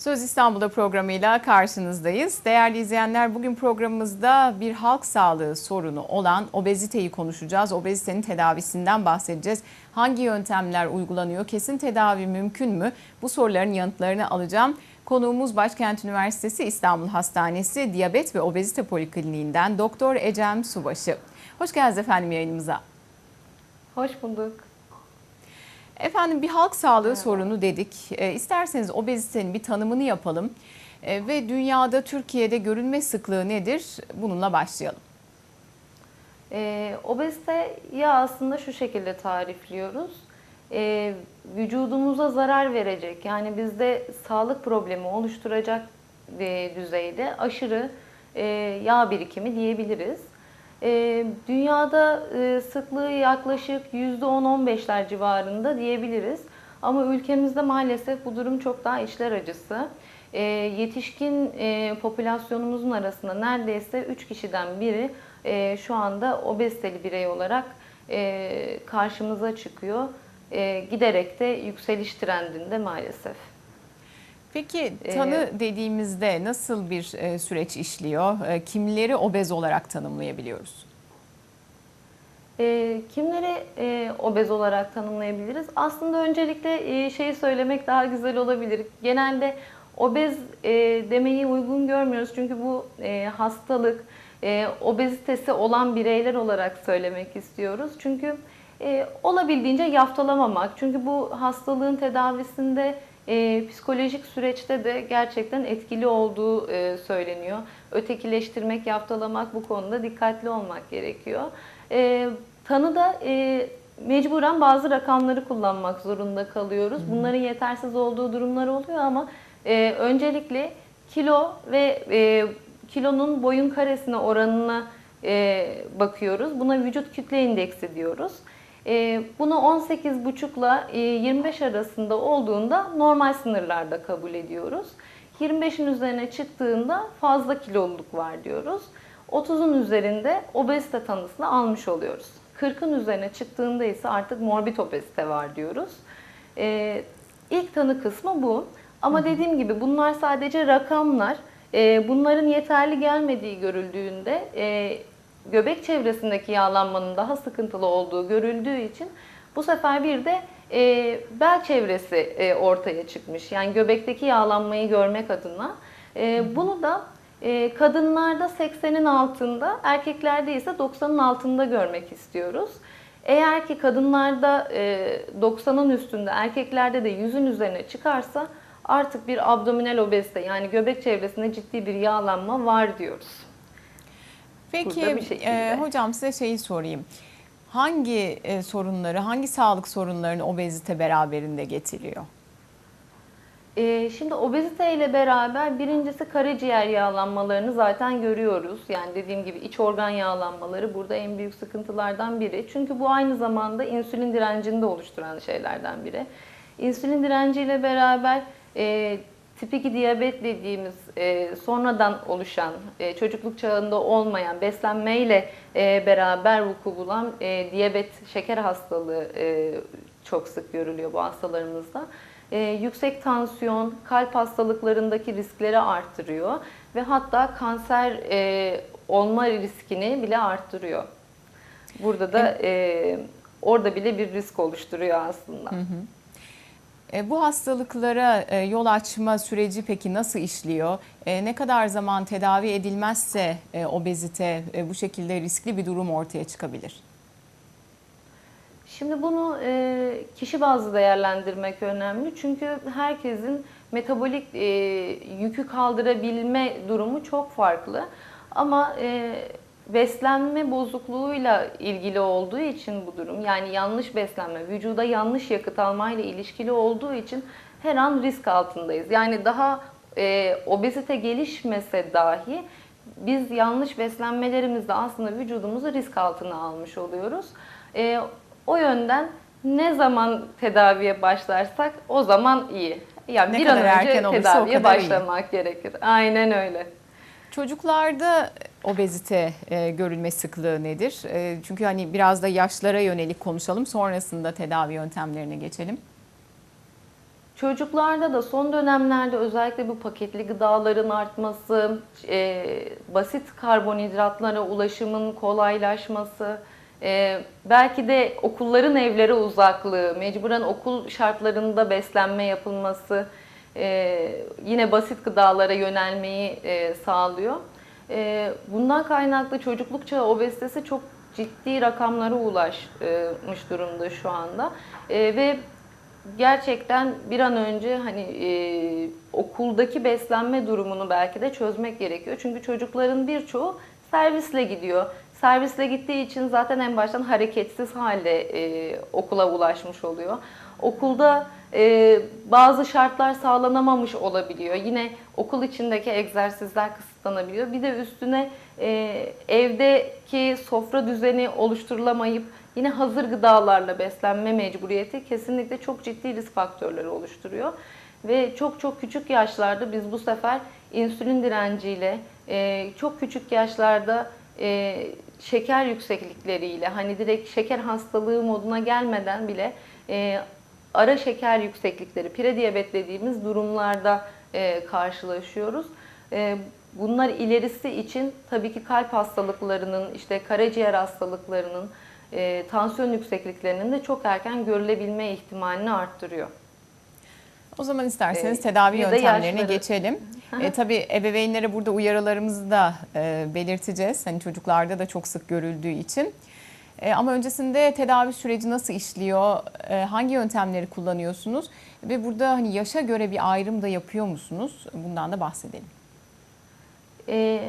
Söz İstanbul'da programıyla karşınızdayız. Değerli izleyenler bugün programımızda bir halk sağlığı sorunu olan obeziteyi konuşacağız. Obezitenin tedavisinden bahsedeceğiz. Hangi yöntemler uygulanıyor? Kesin tedavi mümkün mü? Bu soruların yanıtlarını alacağım. Konuğumuz Başkent Üniversitesi İstanbul Hastanesi Diyabet ve Obezite Polikliniğinden Doktor Ecem Subaşı. Hoş geldiniz efendim yayınımıza. Hoş bulduk. Efendim bir halk sağlığı sorunu dedik. E, isterseniz obezitenin bir tanımını yapalım. E, ve dünyada, Türkiye'de görülme sıklığı nedir? Bununla başlayalım. Ee, obeziteyi aslında şu şekilde tarifliyoruz. Ee, vücudumuza zarar verecek yani bizde sağlık problemi oluşturacak e, düzeyde aşırı e, yağ birikimi diyebiliriz. E, dünyada e, sıklığı yaklaşık %10-15'ler civarında diyebiliriz. Ama ülkemizde maalesef bu durum çok daha içler acısı. E, yetişkin e, popülasyonumuzun arasında neredeyse 3 kişiden biri e, şu anda obeziteli birey olarak karşımıza çıkıyor. Giderek de yükseliş trendinde maalesef. Peki tanı dediğimizde nasıl bir e, süreç işliyor? E, kimleri obez olarak tanımlayabiliyoruz? E, kimleri e, obez olarak tanımlayabiliriz? Aslında öncelikle e, şeyi söylemek daha güzel olabilir. Genelde obez e, demeyi uygun görmüyoruz çünkü bu e, hastalık, e, obezitesi olan bireyler olarak söylemek istiyoruz. Çünkü e, olabildiğince yaftalamamak. Çünkü bu hastalığın tedavisinde e, psikolojik süreçte de gerçekten etkili olduğu e, söyleniyor. Ötekileştirmek, yaftalamak bu konuda dikkatli olmak gerekiyor. E, tanıda e, mecburen bazı rakamları kullanmak zorunda kalıyoruz. Bunların yetersiz olduğu durumlar oluyor ama e, öncelikle kilo ve e, kilonun boyun karesine oranına e, bakıyoruz. Buna vücut kütle indeksi diyoruz. E, bunu 18,5 ile 25 arasında olduğunda normal sınırlarda kabul ediyoruz. 25'in üzerine çıktığında fazla kiloluluk var diyoruz. 30'un üzerinde obezite tanısını almış oluyoruz. 40'ın üzerine çıktığında ise artık morbid obezite var diyoruz. E, ilk tanı kısmı bu. Ama dediğim gibi bunlar sadece rakamlar. E, bunların yeterli gelmediği görüldüğünde e, göbek çevresindeki yağlanmanın daha sıkıntılı olduğu görüldüğü için bu sefer bir de e, bel çevresi e, ortaya çıkmış. Yani göbekteki yağlanmayı görmek adına. E, bunu da e, kadınlarda 80'in altında, erkeklerde ise 90'ın altında görmek istiyoruz. Eğer ki kadınlarda e, 90'ın üstünde, erkeklerde de 100'ün üzerine çıkarsa artık bir abdominal obezite yani göbek çevresinde ciddi bir yağlanma var diyoruz. Peki bir şekilde. e, hocam size şeyi sorayım. Hangi e, sorunları, hangi sağlık sorunlarını obezite beraberinde getiriyor? Ee, şimdi obezite ile beraber birincisi karaciğer yağlanmalarını zaten görüyoruz. Yani dediğim gibi iç organ yağlanmaları burada en büyük sıkıntılardan biri. Çünkü bu aynı zamanda insülin direncini de oluşturan şeylerden biri. İnsülin direnciyle beraber e, tip 2 diyabet dediğimiz e, sonradan oluşan, e, çocukluk çağında olmayan beslenmeyle e, beraber vuku bulan e, diyabet, şeker hastalığı e, çok sık görülüyor bu hastalarımızda. E, yüksek tansiyon, kalp hastalıklarındaki riskleri arttırıyor ve hatta kanser e, olma riskini bile arttırıyor. Burada da e, orada bile bir risk oluşturuyor aslında. E, bu hastalıklara e, yol açma süreci peki nasıl işliyor? E, ne kadar zaman tedavi edilmezse obezite bu şekilde riskli bir durum ortaya çıkabilir? Şimdi bunu kişi bazlı değerlendirmek önemli. Çünkü herkesin metabolik yükü kaldırabilme durumu çok farklı. Ama beslenme bozukluğuyla ilgili olduğu için bu durum, yani yanlış beslenme, vücuda yanlış yakıt almayla ilişkili olduğu için her an risk altındayız. Yani daha e, obezite gelişmese dahi biz yanlış beslenmelerimizle aslında vücudumuzu risk altına almış oluyoruz. E, o yönden ne zaman tedaviye başlarsak o zaman iyi. Yani Ne bir kadar an önce erken olursa o tedaviye kadar iyi. başlamak gerekir. Aynen öyle. Çocuklarda obezite e, görülme sıklığı nedir? E, çünkü hani biraz da yaşlara yönelik konuşalım sonrasında tedavi yöntemlerine geçelim. Çocuklarda da son dönemlerde özellikle bu paketli gıdaların artması, e, basit karbonhidratlara ulaşımın kolaylaşması, e, belki de okulların evlere uzaklığı, mecburen okul şartlarında beslenme yapılması e, yine basit gıdalara yönelmeyi e, sağlıyor. E, bundan kaynaklı çocukluk çağı obezitesi çok ciddi rakamlara ulaşmış durumda şu anda. E, ve gerçekten bir an önce hani e, okuldaki beslenme durumunu belki de çözmek gerekiyor. Çünkü çocukların birçoğu servisle gidiyor. Servisle gittiği için zaten en baştan hareketsiz halde e, okula ulaşmış oluyor. Okulda e, bazı şartlar sağlanamamış olabiliyor. Yine okul içindeki egzersizler kısıtlanabiliyor. Bir de üstüne e, evdeki sofra düzeni oluşturulamayıp yine hazır gıdalarla beslenme mecburiyeti kesinlikle çok ciddi risk faktörleri oluşturuyor. Ve çok çok küçük yaşlarda biz bu sefer insülin direnciyle e, çok küçük yaşlarda e, şeker yükseklikleriyle hani direkt şeker hastalığı moduna gelmeden bile e, ara şeker yükseklikleri, prediyabet dediğimiz durumlarda e, karşılaşıyoruz. E, bunlar ilerisi için tabii ki kalp hastalıklarının, işte karaciğer hastalıklarının, e, tansiyon yüksekliklerinin de çok erken görülebilme ihtimalini arttırıyor. O zaman isterseniz Ee, tedavi yöntemlerine yaşları- geçelim. e, tabii ebeveynlere burada uyarılarımızı da e, belirteceğiz. Hani çocuklarda da çok sık görüldüğü için. E, ama öncesinde tedavi süreci nasıl işliyor? E, hangi yöntemleri kullanıyorsunuz? Ve burada hani yaşa göre bir ayrım da yapıyor musunuz? Bundan da bahsedelim. Ee,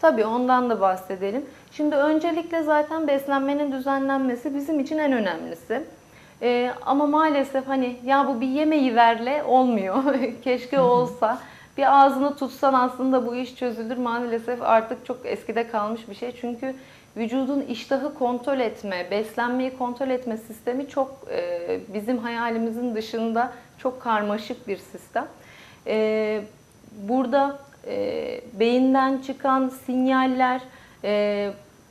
tabii ondan da bahsedelim. Şimdi öncelikle zaten beslenmenin düzenlenmesi bizim için en önemlisi. Ee, ama maalesef hani ya bu bir yemeği verle olmuyor. Keşke olsa. Bir ağzını tutsan aslında bu iş çözülür. Maalesef artık çok eskide kalmış bir şey. Çünkü vücudun iştahı kontrol etme, beslenmeyi kontrol etme sistemi çok e, bizim hayalimizin dışında çok karmaşık bir sistem. E, burada e, beyinden çıkan sinyaller, e,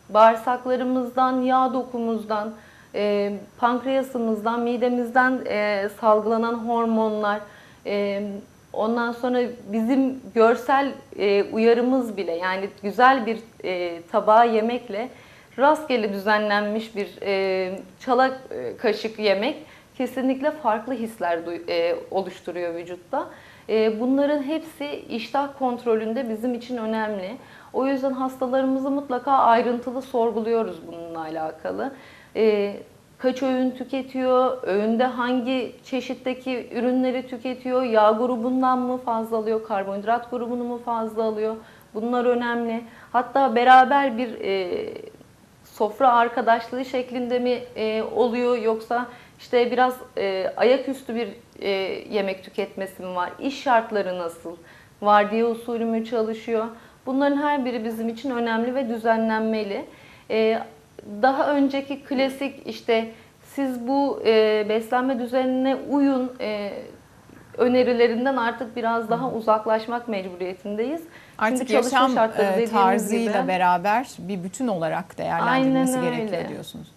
bağırsaklarımızdan, yağ dokumuzdan, e, pankreasımızdan, midemizden e, salgılanan hormonlar, e, ondan sonra bizim görsel e, uyarımız bile yani güzel bir e, tabağı yemekle rastgele düzenlenmiş bir e, çala e, kaşık yemek kesinlikle farklı hisler e, oluşturuyor vücutta. E, bunların hepsi iştah kontrolünde bizim için önemli. O yüzden hastalarımızı mutlaka ayrıntılı sorguluyoruz bununla alakalı. E, kaç öğün tüketiyor, öğünde hangi çeşitteki ürünleri tüketiyor, yağ grubundan mı fazla alıyor, karbonhidrat grubunu mu fazla alıyor? Bunlar önemli. Hatta beraber bir e, sofra arkadaşlığı şeklinde mi e, oluyor yoksa işte biraz e, ayaküstü bir e, yemek tüketmesi mi var? İş şartları nasıl? Vardiya usulü mü çalışıyor? Bunların her biri bizim için önemli ve düzenlenmeli. E, daha önceki klasik işte siz bu e, beslenme düzenine uyun e, önerilerinden artık biraz daha uzaklaşmak mecburiyetindeyiz. Artık Çünkü çalışma yaşam şartları e, tarzıyla gibi- beraber bir bütün olarak değerlendirilmesi gerekiyor diyorsunuz.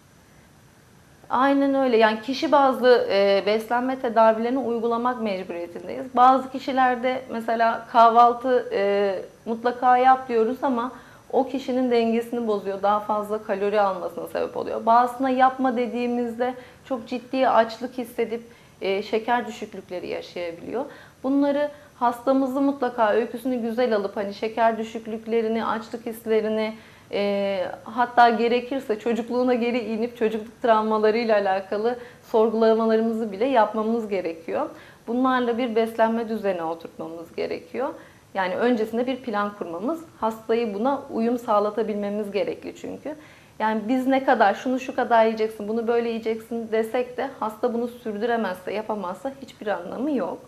Aynen öyle. Yani kişi bazlı e, beslenme tedavilerini uygulamak mecburiyetindeyiz. Bazı kişilerde mesela kahvaltı e, mutlaka yap diyoruz ama o kişinin dengesini bozuyor. Daha fazla kalori almasına sebep oluyor. Bazısına yapma dediğimizde çok ciddi açlık hissedip e, şeker düşüklükleri yaşayabiliyor. Bunları hastamızı mutlaka öyküsünü güzel alıp hani şeker düşüklüklerini, açlık hislerini, e, hatta gerekirse çocukluğuna geri inip çocukluk travmalarıyla alakalı sorgulamalarımızı bile yapmamız gerekiyor. Bunlarla bir beslenme düzeni oturtmamız gerekiyor. Yani öncesinde bir plan kurmamız, hastayı buna uyum sağlatabilmemiz gerekli çünkü. Yani biz ne kadar şunu şu kadar yiyeceksin, bunu böyle yiyeceksin desek de hasta bunu sürdüremezse, yapamazsa hiçbir anlamı yok.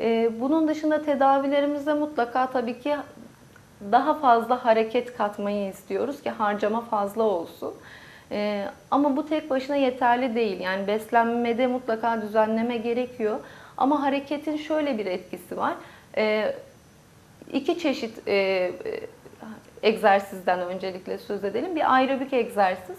Ee, bunun dışında tedavilerimizde mutlaka tabii ki daha fazla hareket katmayı istiyoruz ki harcama fazla olsun. Ee, ama bu tek başına yeterli değil. Yani beslenmede mutlaka düzenleme gerekiyor. Ama hareketin şöyle bir etkisi var. Ee, iki çeşit e, e, egzersizden öncelikle söz edelim. Bir aerobik egzersiz.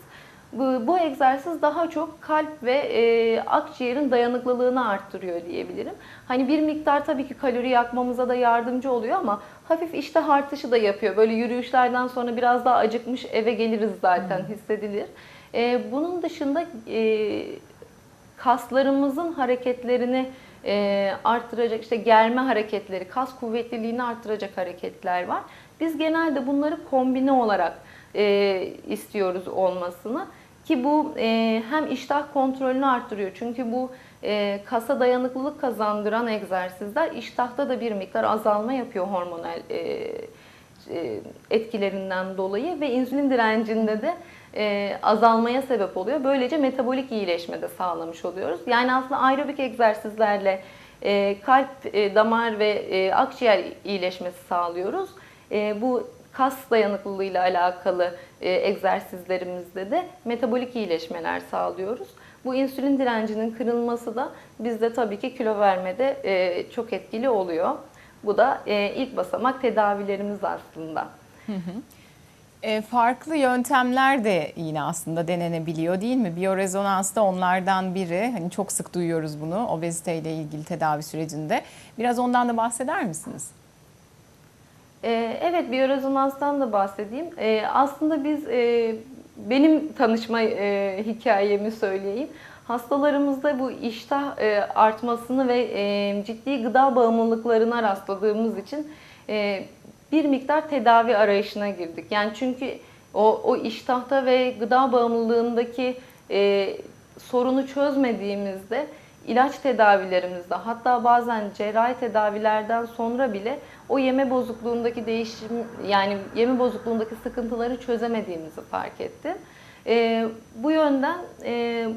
Bu, bu egzersiz daha çok kalp ve e, akciğerin dayanıklılığını arttırıyor diyebilirim. Hani bir miktar tabii ki kalori yakmamıza da yardımcı oluyor ama hafif iştah artışı da yapıyor. Böyle yürüyüşlerden sonra biraz daha acıkmış eve geliriz zaten hissedilir. E, bunun dışında e, kaslarımızın hareketlerini e, arttıracak işte germe hareketleri, kas kuvvetliliğini arttıracak hareketler var. Biz genelde bunları kombine olarak e, istiyoruz olmasını. Ki bu e, hem iştah kontrolünü arttırıyor. Çünkü bu e, kasa dayanıklılık kazandıran egzersizler iştahta da bir miktar azalma yapıyor hormonal e, e, etkilerinden dolayı. Ve insülin direncinde de e, azalmaya sebep oluyor. Böylece metabolik iyileşme de sağlamış oluyoruz. Yani aslında aerobik egzersizlerle e, kalp, e, damar ve e, akciğer iyileşmesi sağlıyoruz. E, bu kas dayanıklılığıyla alakalı e, egzersizlerimizde de metabolik iyileşmeler sağlıyoruz. Bu insülin direncinin kırılması da bizde tabii ki kilo vermede e, çok etkili oluyor. Bu da e, ilk basamak tedavilerimiz aslında. E, farklı yöntemler de yine aslında denenebiliyor değil mi? Biyorezonans da onlardan biri. Hani çok sık duyuyoruz bunu obeziteyle ilgili tedavi sürecinde. Biraz ondan da bahseder misiniz? Ee, Evet, biyorezonanstan da bahsedeyim. Ee, Aslında biz, e, benim tanışma e, hikayemi söyleyeyim. Hastalarımızda bu iştah e, artmasını ve e, ciddi gıda bağımlılıklarına rastladığımız için e, bir miktar tedavi arayışına girdik. Yani çünkü o, o iştahta ve gıda bağımlılığındaki e, sorunu çözmediğimizde ilaç tedavilerimizde hatta bazen cerrahi tedavilerden sonra bile o yeme bozukluğundaki değişim yani yeme bozukluğundaki sıkıntıları çözemediğimizi fark ettim. Ee, bu yönden e,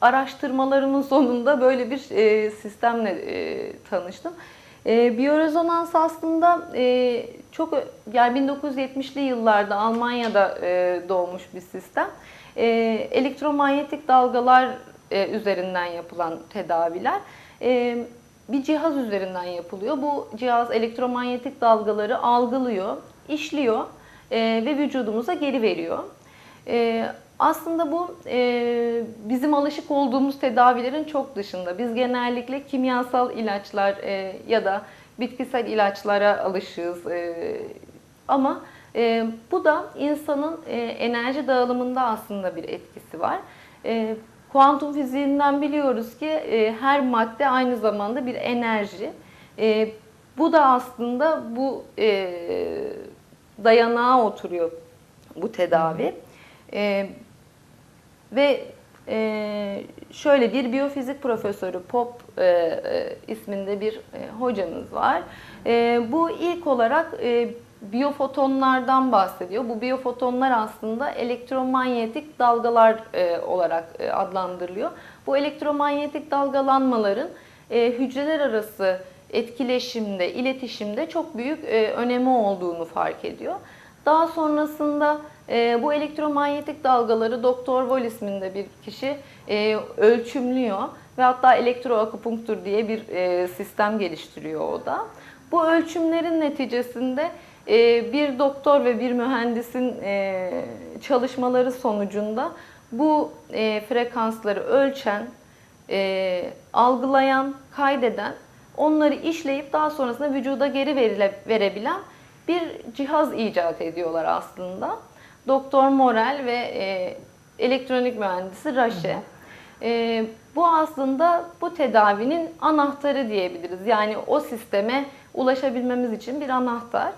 araştırmalarımın sonunda böyle bir e, sistemle e, tanıştım. E, biyorezonans aslında e, çok yani 1970'li yıllarda Almanya'da e, doğmuş bir sistem. E, elektromanyetik dalgalar e, üzerinden yapılan tedaviler. E, bir cihaz üzerinden yapılıyor. Bu cihaz elektromanyetik dalgaları algılıyor, işliyor e, ve vücudumuza geri veriyor. E, aslında bu e, bizim alışık olduğumuz tedavilerin çok dışında. Biz genellikle kimyasal ilaçlar e, ya da bitkisel ilaçlara alışığız. E, ama e, bu da insanın e, enerji dağılımında aslında bir etkisi var. E, kuantum fiziğinden biliyoruz ki e, her madde aynı zamanda bir enerji. E, bu da aslında bu e, dayanağa oturuyor bu tedavi. E, ve e, şöyle bir biyofizik profesörü Pop e, e, isminde bir e, hocamız var. E, bu ilk olarak e, biyofotonlardan bahsediyor. Bu biyofotonlar aslında elektromanyetik dalgalar e, olarak e, adlandırılıyor. Bu elektromanyetik dalgalanmaların e, hücreler arası etkileşimde, iletişimde çok büyük e, önemi olduğunu fark ediyor. Daha sonrasında e, bu elektromanyetik dalgaları Doktor Wall isminde bir kişi e, ölçümlüyor ve hatta elektroakupunktur diye bir e, sistem geliştiriyor o da. Bu ölçümlerin neticesinde e, bir doktor ve bir mühendisin e, çalışmaları sonucunda bu e, frekansları ölçen, e, algılayan, kaydeden, onları işleyip daha sonrasında vücuda geri verile, verebilen bir cihaz icat ediyorlar aslında. Doktor Morel ve e, elektronik mühendisi Raşe. E, bu aslında bu tedavinin anahtarı diyebiliriz. Yani o sisteme ulaşabilmemiz için bir anahtar.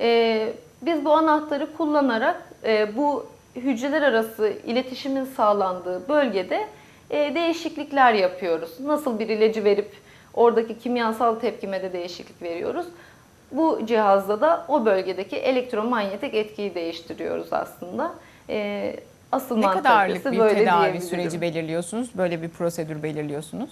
E, biz bu anahtarı kullanarak e, bu hücreler arası iletişimin sağlandığı bölgede e, değişiklikler yapıyoruz. Nasıl bir ilacı verip oradaki kimyasal tepkimede değişiklik veriyoruz. Bu cihazda da o bölgedeki elektromanyetik etkiyi değiştiriyoruz aslında. E, asıl Ne kadarlık bir böyle tedavi süreci belirliyorsunuz? Böyle bir prosedür belirliyorsunuz?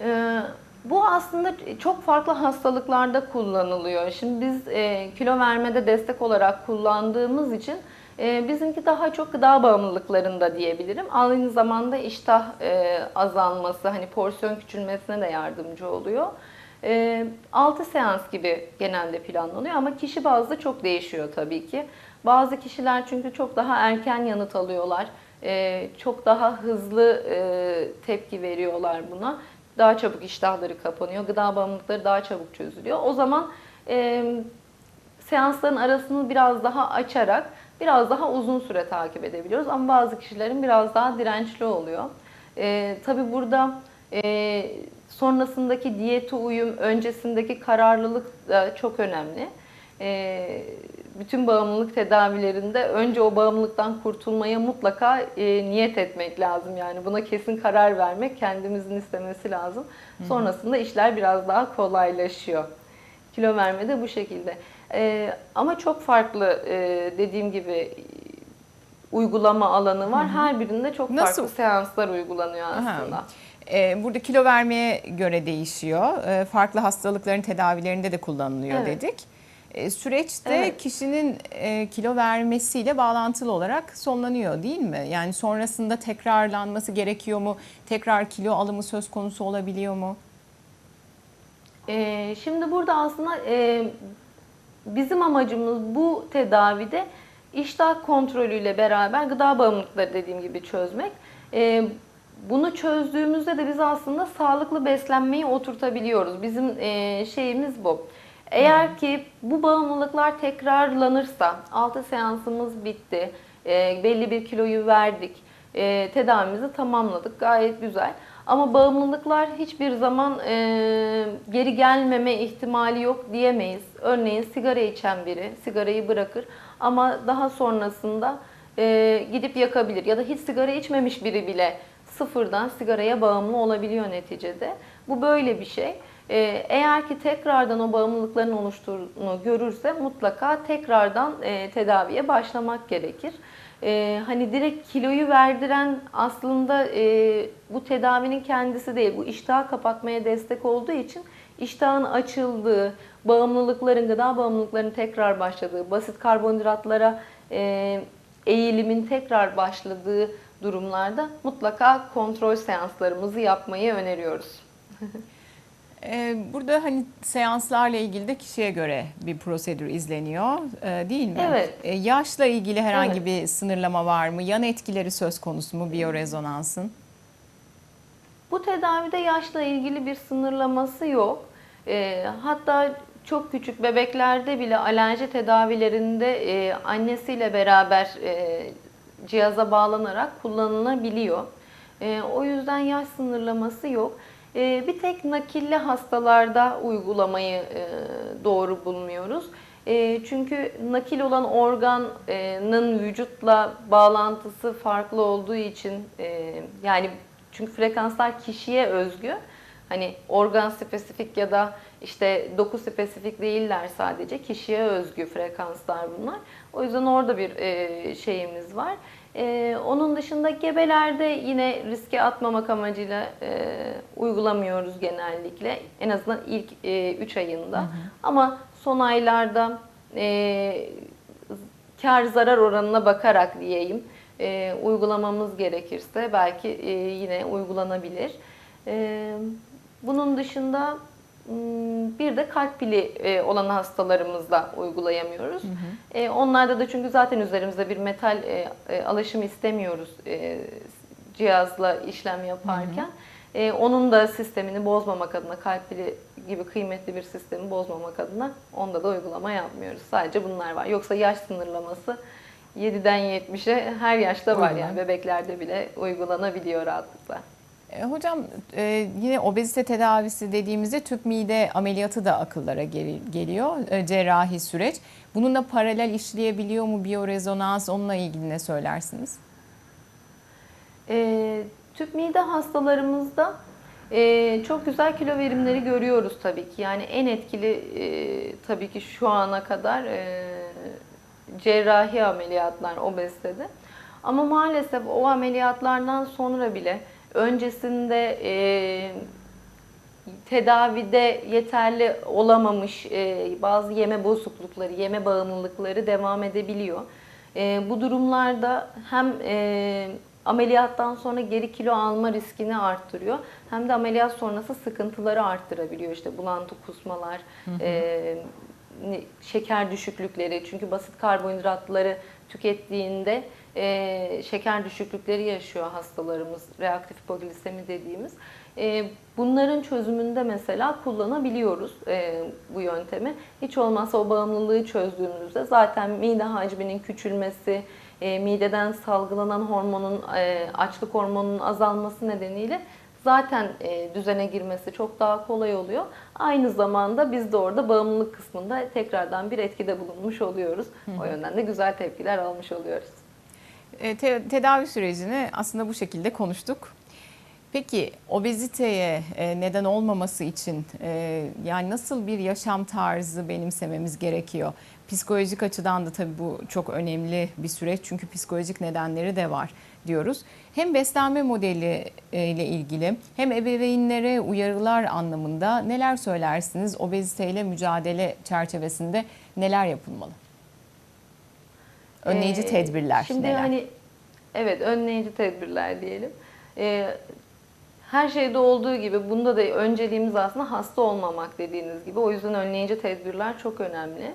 Ee, bu aslında çok farklı hastalıklarda kullanılıyor. Şimdi biz e, kilo vermede destek olarak kullandığımız için e, bizimki daha çok gıda bağımlılıklarında diyebilirim. Aynı zamanda iştah e, azalması, hani porsiyon küçülmesine de yardımcı oluyor. E, 6 seans gibi genelde planlanıyor ama kişi bazlı çok değişiyor tabii ki. Bazı kişiler çünkü çok daha erken yanıt alıyorlar. e, çok daha hızlı e, tepki veriyorlar buna. Daha çabuk iştahları kapanıyor, gıda bağımlılıkları daha çabuk çözülüyor. O zaman e, seansların arasını biraz daha açarak biraz daha uzun süre takip edebiliyoruz. Ama bazı kişilerin biraz daha dirençli oluyor. E, tabii burada e, sonrasındaki diyete uyum, öncesindeki kararlılık da çok önemli. E, bütün bağımlılık tedavilerinde önce o bağımlılıktan kurtulmaya mutlaka e, niyet etmek lazım. Yani buna kesin karar vermek kendimizin istemesi lazım. Sonrasında işler biraz daha kolaylaşıyor. Kilo verme de bu şekilde. E, ama çok farklı e, dediğim gibi uygulama alanı var. Her birinde çok Nasıl? farklı seanslar uygulanıyor Aha. Ee, Burada kilo vermeye göre değişiyor. Ee, Farklı hastalıkların tedavilerinde de kullanılıyor Evet. dedik. Ee, Süreçte Evet. kişinin e, kilo vermesiyle bağlantılı olarak sonlanıyor değil mi? Yani sonrasında tekrarlanması gerekiyor mu? Tekrar kilo alımı söz konusu olabiliyor mu? Şimdi burada aslında e, bizim amacımız bu tedavide iştah kontrolüyle beraber gıda bağımlılıkları dediğim gibi çözmek. Bunu çözdüğümüzde de biz aslında sağlıklı beslenmeyi oturtabiliyoruz. Bizim e, şeyimiz bu. Eğer ki bu bağımlılıklar tekrarlanırsa, 6 seansımız bitti, e, belli bir kiloyu verdik, e, tedavimizi tamamladık, gayet güzel. Ama bağımlılıklar hiçbir zaman e, geri gelmeme ihtimali yok diyemeyiz. Örneğin sigara içen biri sigarayı bırakır ama daha sonrasında e, gidip yakabilir. Ya da hiç sigara içmemiş biri bile sıfırdan sigaraya bağımlı olabiliyor neticede. Bu böyle bir şey. E, eğer ki tekrardan o bağımlılıkların oluştuğunu görürse mutlaka tekrardan e, tedaviye başlamak gerekir. Ee, hani direkt kiloyu verdiren aslında e, bu tedavinin kendisi değil. Bu iştahı kapatmaya destek olduğu için iştahın açıldığı, bağımlılıkların, gıda bağımlılıklarının tekrar başladığı, basit karbonhidratlara e, eğilimin tekrar başladığı durumlarda mutlaka kontrol seanslarımızı yapmayı öneriyoruz. Ee, Burada hani seanslarla ilgili de kişiye göre bir prosedür izleniyor e, değil mi? Evet. E, Yaşla ilgili herhangi Evet. bir sınırlama var mı? Yan etkileri söz konusu mu biyorezonansın? Bu tedavide yaşla ilgili bir sınırlaması yok. Hatta çok küçük bebeklerde bile alerji tedavilerinde e, annesiyle beraber e, cihaza bağlanarak kullanılabiliyor. E, o yüzden yaş sınırlaması yok. E, bir tek nakilli hastalarda uygulamayı e, doğru bulmuyoruz. E, çünkü nakil olan organın vücutla bağlantısı farklı olduğu için e, yani çünkü frekanslar kişiye özgü. Hani organ spesifik ya da işte doku spesifik değiller sadece. Kişiye özgü frekanslar bunlar. O yüzden orada bir e, şeyimiz var. E, onun dışında gebelerde yine riske atmamak amacıyla e, uygulamıyoruz genellikle. En azından ilk 3 ayında. Ama son aylarda kar zarar oranına bakarak diyeyim e, uygulamamız gerekirse belki e, yine uygulanabilir. E, bunun dışında bir de kalp pili e, olan hastalarımızda uygulayamıyoruz. E, onlarda da çünkü zaten üzerimizde bir metal e, alaşım istemiyoruz cihazla işlem yaparken. E, onun da sistemini bozmamak adına, kalp pili gibi kıymetli bir sistemi bozmamak adına onda da uygulama yapmıyoruz. Sadece bunlar var. Yoksa yaş sınırlaması 7'den 70'e her yaşta var Uygulan. yani bebeklerde bile uygulanabiliyor rahatlıkla. E, Hocam e, yine obezite tedavisi dediğimizde tüp mide ameliyatı da akıllara gel- geliyor. E, cerrahi süreç. Bununla paralel işleyebiliyor mu biyorezonans? Onunla ilgili ne söylersiniz? E, tüp mide hastalarımızda e, çok güzel kilo verimleri görüyoruz tabii ki. Yani en etkili e, tabii ki şu ana kadar e, cerrahi ameliyatlar obezitede. Ama maalesef o ameliyatlardan sonra bile öncesinde e, tedavide yeterli olamamış e, bazı yeme bozuklukları, yeme bağımlılıkları devam edebiliyor. E, bu durumlarda hem e, ameliyattan sonra geri kilo alma riskini arttırıyor hem de ameliyat sonrası sıkıntıları arttırabiliyor. İşte bulantı, kusmalar, e, şeker düşüklükleri çünkü basit karbonhidratları tükettiğinde e, şeker düşüklükleri yaşıyor hastalarımız, reaktif polisemi dediğimiz. E, bunların çözümünde mesela kullanabiliyoruz e, bu yöntemi. Hiç olmazsa o bağımlılığı çözdüğümüzde zaten mide hacminin küçülmesi, e, mideden salgılanan hormonun, e, açlık hormonunun azalması nedeniyle zaten e, düzene girmesi çok daha kolay oluyor. Aynı zamanda biz de orada bağımlılık kısmında tekrardan bir etkide bulunmuş oluyoruz. O yönden de güzel tepkiler almış oluyoruz. E, te- tedavi sürecini aslında bu şekilde konuştuk. Peki obeziteye e, neden olmaması için e, yani nasıl bir yaşam tarzı benimsememiz gerekiyor? Psikolojik açıdan da tabii bu çok önemli bir süreç çünkü psikolojik nedenleri de var diyoruz. Hem beslenme modeli ile ilgili hem ebeveynlere uyarılar anlamında neler söylersiniz? Obeziteyle mücadele çerçevesinde neler yapılmalı? Önleyici Ee, tedbirler Şimdi neler? hani evet önleyici tedbirler diyelim. Ee, her şeyde olduğu gibi bunda da önceliğimiz aslında hasta olmamak dediğiniz gibi. O yüzden önleyici tedbirler çok önemli.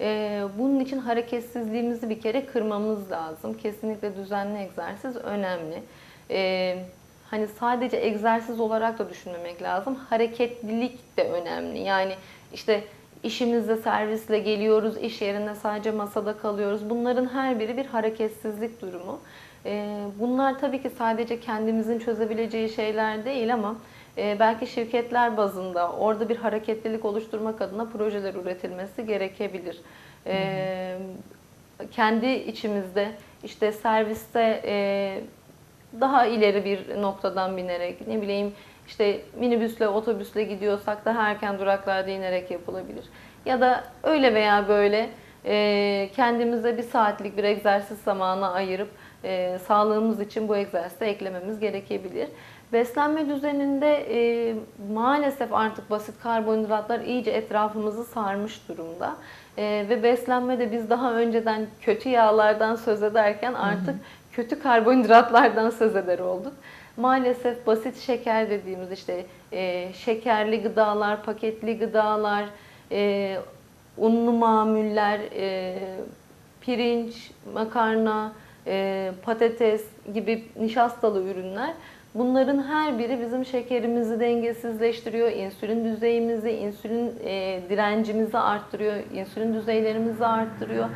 Ee, bunun için hareketsizliğimizi bir kere kırmamız lazım. Kesinlikle düzenli egzersiz önemli. Ee, hani sadece egzersiz olarak da düşünmemek lazım. Hareketlilik de önemli. Yani işte işimizde servisle geliyoruz, iş yerinde sadece masada kalıyoruz. Bunların her biri bir hareketsizlik durumu. Ee, Bunlar tabii ki sadece kendimizin çözebileceği şeyler değil ama e, belki şirketler bazında orada bir hareketlilik oluşturmak adına projeler üretilmesi gerekebilir. Ee, Kendi içimizde işte serviste e, daha ileri bir noktadan binerek ne bileyim işte minibüsle otobüsle gidiyorsak daha erken duraklarda inerek yapılabilir. Ya da öyle veya böyle e, kendimize bir saatlik bir egzersiz zamanı ayırıp e, sağlığımız için bu egzersizi eklememiz gerekebilir. Beslenme düzeninde e, maalesef artık basit karbonhidratlar iyice etrafımızı sarmış durumda. E, ve beslenmede biz daha önceden kötü yağlardan söz ederken artık kötü karbonhidratlardan söz eder olduk. Maalesef basit şeker dediğimiz işte e, şekerli gıdalar, paketli gıdalar, e, unlu mamuller, e, pirinç, makarna, e, patates gibi nişastalı ürünler bunların her biri bizim şekerimizi dengesizleştiriyor, insülin düzeyimizi, insülin e, direncimizi arttırıyor, insülin düzeylerimizi arttırıyor.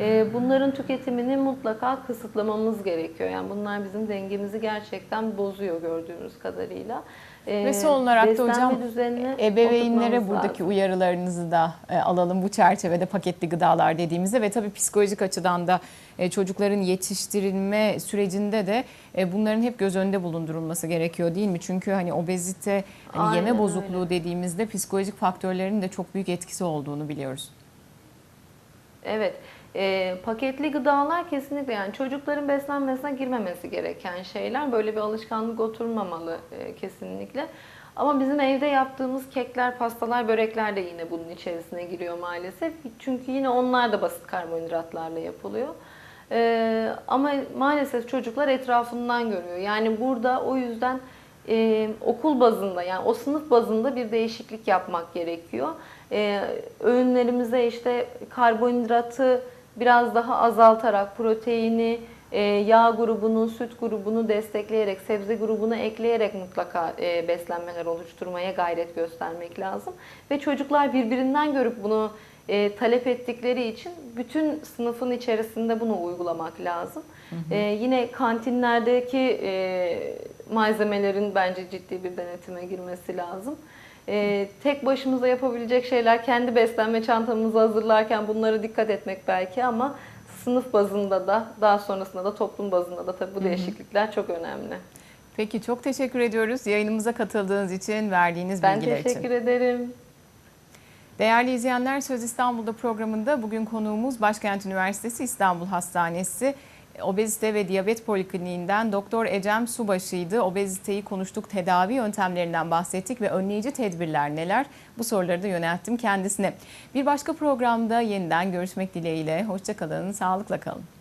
E, bunların tüketimini mutlaka kısıtlamamız gerekiyor. Yani bunlar bizim dengemizi gerçekten bozuyor gördüğümüz kadarıyla. E, Ve son olarak da hocam düzenini ebeveynlere buradaki lazım. uyarılarınızı da e, alalım bu çerçevede paketli gıdalar dediğimizde ve tabii psikolojik açıdan da e, çocukların yetiştirilme sürecinde de e, bunların hep göz önünde bulundurulması gerekiyor değil mi? Çünkü hani obezite, hani yeme Aynen bozukluğu öyle. dediğimizde psikolojik faktörlerin de çok büyük etkisi olduğunu biliyoruz. Evet. E, paketli gıdalar kesinlikle yani çocukların beslenmesine girmemesi gereken şeyler. Böyle bir alışkanlık oturmamalı e, kesinlikle. Ama bizim evde yaptığımız kekler, pastalar, börekler de yine bunun içerisine giriyor maalesef. Çünkü yine onlar da basit karbonhidratlarla yapılıyor. E, ama maalesef çocuklar etrafından görüyor. Yani burada o yüzden e, okul bazında yani o sınıf bazında bir değişiklik yapmak gerekiyor. E, öğünlerimize işte karbonhidratı biraz daha azaltarak proteini, e, yağ grubunu, süt grubunu destekleyerek, sebze grubunu ekleyerek mutlaka e, beslenmeler oluşturmaya gayret göstermek lazım. Ve çocuklar birbirinden görüp bunu e, talep ettikleri için bütün sınıfın içerisinde bunu uygulamak lazım. E, yine kantinlerdeki e, malzemelerin bence ciddi bir denetime girmesi lazım. E, tek başımıza yapabilecek şeyler kendi beslenme çantamızı hazırlarken bunlara dikkat etmek belki ama sınıf bazında da daha sonrasında da toplum bazında da tabii bu değişiklikler çok önemli. Peki çok teşekkür ediyoruz yayınımıza katıldığınız için, verdiğiniz Ben bilgiler için. teşekkür ederim. Değerli izleyenler Söz İstanbul'da programında bugün konuğumuz Başkent Üniversitesi İstanbul Hastanesi Obezite ve Diyabet Polikliniğinden Doktor Ecem Subaşı'ydı. Obeziteyi konuştuk, tedavi yöntemlerinden bahsettik ve önleyici tedbirler neler? Bu soruları da yönelttim kendisine. Bir başka programda yeniden görüşmek dileğiyle. Hoşçakalın, sağlıkla kalın.